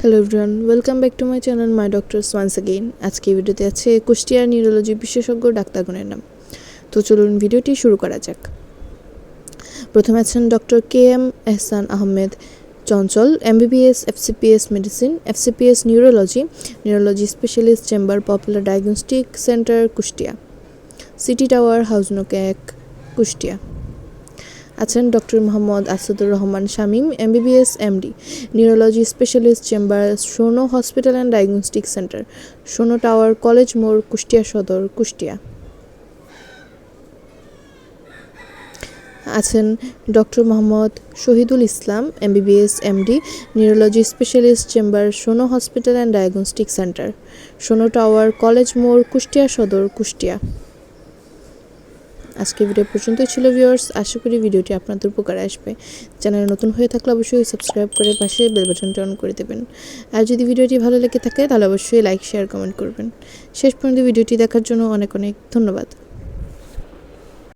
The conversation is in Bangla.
Hello everyone welcome back to my channel my doctors once again আজকে ভিডিওতে আছে কুষ্টিয়ার নিউরোলজি বিশেষজ্ঞ ডাক্তারগণের নাম। তো চলুন ভিডিওটি শুরু করা যাক। প্রথমে আছেন doctor K M Ehsan Ahmed Chanchal MBBS FCPS medicine FCPS neurology neurology specialist chamber popular diagnostic centre Kushtia city tower হাউজনোক এক কুষ্টিয়া আছেন doctor Mohammad Asadur Rahman Shamim, MBBS, MD, neurology specialist, chamber Sono hospital and diagnostic centre Sono tower college মোড়, কুষ্টিয়া সদর, কুষ্টিয়া। আছেন doctor Mohammad Shahidul Islam, MBBS, MD, neurology specialist, chamber Sono hospital and diagnostic centre Sono tower college মোড়, কুষ্টিয়া সদর, কুষ্টিয়া। আজকে ভিডিও পর্যন্তই ছিল ভিউয়ার্স আশা করি ভিডিওটি আপনাদের উপকারে আসবে। চ্যানেল নতুন হয়ে থাকলে অবশ্যই সাবস্ক্রাইব করে পাশে বেল বাটনটি অন করে দেবেন। আর যদি ভিডিওটি ভালো লেগে থাকে, তাহলে অবশ্যই লাইক শেয়ার কমেন্ট করবেন। শেষ পর্যন্ত ভিডিওটি দেখার জন্য অনেক অনেক ধন্যবাদ।